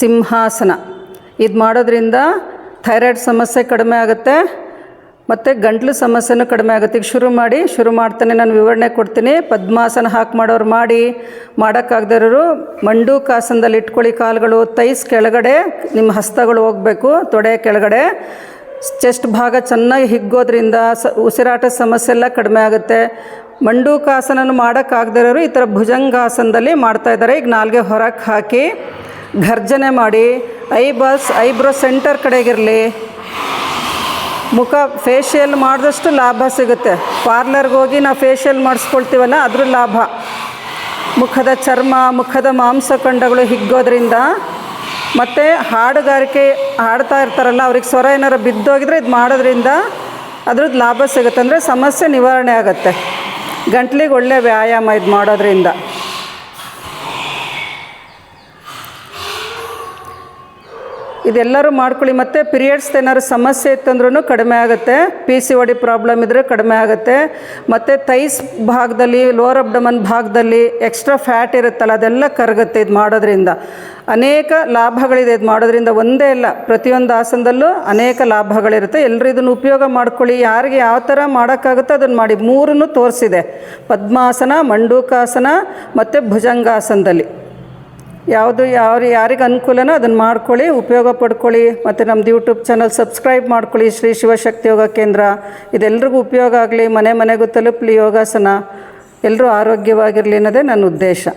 ಸಿಂಹಾಸನ. ಇದು ಮಾಡೋದ್ರಿಂದ ಥೈರಾಯ್ಡ್ ಸಮಸ್ಯೆ ಕಡಿಮೆ ಆಗುತ್ತೆ, ಮತ್ತು ಗಂಟ್ಲು ಸಮಸ್ಯೆನೂ ಕಡಿಮೆ ಆಗುತ್ತೆ. ಈಗ ಶುರು ಮಾಡಿ, ಶುರು ಮಾಡ್ತಾನೆ ನಾನು ವಿವರಣೆ ಕೊಡ್ತೀನಿ. ಪದ್ಮಾಸನ ಹಾಕಿ ಮಾಡೋರು ಮಾಡಿ, ಮಾಡೋಕ್ಕಾಗದಿರೋರು ಮಂಡೂಕಾಸನದಲ್ಲಿ ಇಟ್ಕೊಳ್ಳಿ, ಕಾಲುಗಳು ತೈಸ್ ಕೆಳಗಡೆ, ನಿಮ್ಮ ಹಸ್ತಗಳು ಹೋಗಬೇಕು, ತೊಡೆ ಕೆಳಗಡೆ. ಚೆಸ್ಟ್ ಭಾಗ ಚೆನ್ನಾಗಿ ಹಿಗ್ಗೋದ್ರಿಂದ ಸ, ಉಸಿರಾಟ ಸಮಸ್ಯೆ ಎಲ್ಲ ಕಡಿಮೆ ಆಗುತ್ತೆ. ಮಂಡೂಕಾಸನ ಮಾಡೋಕ್ಕಾಗದಿರೋರು ಈ ಥರ ಭುಜಂಗಾಸನದಲ್ಲಿ ಮಾಡ್ತಾಯಿದ್ದಾರೆ ಈಗ ನಾಲ್ಗೆ ಹೊರಕ್ಕೆ ಹಾಕಿ ಘರ್ಜನೆ ಮಾಡಿ ಐಬಾಲ್ಸ್ ಐಬ್ರೋ ಸೆಂಟರ್ ಕಡೆಗಿರಲಿ. ಮುಖ ಫೇಶಿಯಲ್ ಮಾಡಿದಷ್ಟು ಲಾಭ ಸಿಗುತ್ತೆ. ಪಾರ್ಲರ್ಗೆ ಹೋಗಿ ನಾವು ಫೇಶಿಯಲ್ ಮಾಡಿಸ್ಕೊಳ್ತೀವಲ್ಲ, ಅದ್ರ ಲಾಭ. ಮುಖದ ಚರ್ಮ, ಮುಖದ ಮಾಂಸಖಂಡಗಳು ಹಿಗ್ಗೋದ್ರಿಂದ ಮತ್ತು ಹಾಡುಗಾರಿಕೆ ಹಾಡ್ತಾ ಇರ್ತಾರಲ್ಲ, ಅವ್ರಿಗೆ ಸ್ವರ ಏನಾರು ಬಿದ್ದೋಗಿದ್ರೆ ಇದು ಮಾಡೋದ್ರಿಂದ ಅದ್ರದ್ದು ಲಾಭ ಸಿಗುತ್ತೆ. ಅಂದರೆ ಸಮಸ್ಯೆ ನಿವಾರಣೆ ಆಗುತ್ತೆ. ಗಂಟ್ಲಿಗೆ ಒಳ್ಳೆಯ ವ್ಯಾಯಾಮ ಇದು ಮಾಡೋದ್ರಿಂದ. ಇದೆಲ್ಲರೂ ಮಾಡ್ಕೊಳ್ಳಿ. ಮತ್ತು ಪಿರಿಯಡ್ಸ್ ಏನಾದ್ರು ಸಮಸ್ಯೆ ಇತ್ತಂದ್ರೂ ಕಡಿಮೆ ಆಗುತ್ತೆ. ಪಿ ಸಿ ಒಡಿ ಪ್ರಾಬ್ಲಮ್ ಇದ್ದರೆ ಕಡಿಮೆ ಆಗುತ್ತೆ. ಮತ್ತು ತೈಸ್ ಭಾಗದಲ್ಲಿ ಲೋವರ್ ಅಬ್ಡಮನ್ ಭಾಗದಲ್ಲಿ ಎಕ್ಸ್ಟ್ರಾ ಫ್ಯಾಟ್ ಇರುತ್ತಲ್ಲ, ಅದೆಲ್ಲ ಕರಗುತ್ತೆ ಇದು ಮಾಡೋದ್ರಿಂದ. ಅನೇಕ ಲಾಭಗಳಿದೆ ಇದು ಮಾಡೋದ್ರಿಂದ. ಒಂದೇ ಅಲ್ಲ, ಪ್ರತಿಯೊಂದು ಆಸನದಲ್ಲೂ ಅನೇಕ ಲಾಭಗಳಿರುತ್ತೆ. ಎಲ್ಲರೂ ಇದನ್ನು ಉಪಯೋಗ ಮಾಡ್ಕೊಳ್ಳಿ. ಯಾರಿಗೆ ಯಾವ ಥರ ಮಾಡೋಕ್ಕಾಗುತ್ತೋ ಅದನ್ನು ಮಾಡಿ. ಮೂರನ್ನು ತೋರಿಸಿದೆ. ಪದ್ಮಾಸನ, ಮಂಡೂಕಾಸನ, ಮತ್ತು ಭುಜಂಗಾಸನದಲ್ಲಿ. ಯಾವುದು ಯಾರು ಯಾರಿಗೆ ಅನುಕೂಲನೋ ಅದನ್ನು ಮಾಡ್ಕೊಳ್ಳಿ, ಉಪಯೋಗ ಪಡ್ಕೊಳ್ಳಿ, ಮತ್ತು ನಮ್ಮದು ಯೂಟ್ಯೂಬ್ ಚಾನಲ್ ಸಬ್ಸ್ಕ್ರೈಬ್ ಮಾಡ್ಕೊಳ್ಳಿ, ಶ್ರೀ ಶಿವಶಕ್ತಿ ಯೋಗ ಕೇಂದ್ರ. ಇದೆಲ್ರಿಗೂ ಉಪಯೋಗ ಆಗಲಿ, ಮನೆ ಮನೆಗೂ ತಲುಪಲಿ ಯೋಗಾಸನ. ಎಲ್ಲರೂ ಆರೋಗ್ಯವಾಗಿರಲಿ ಅನ್ನೋದೇ ನನ್ನ ಉದ್ದೇಶ.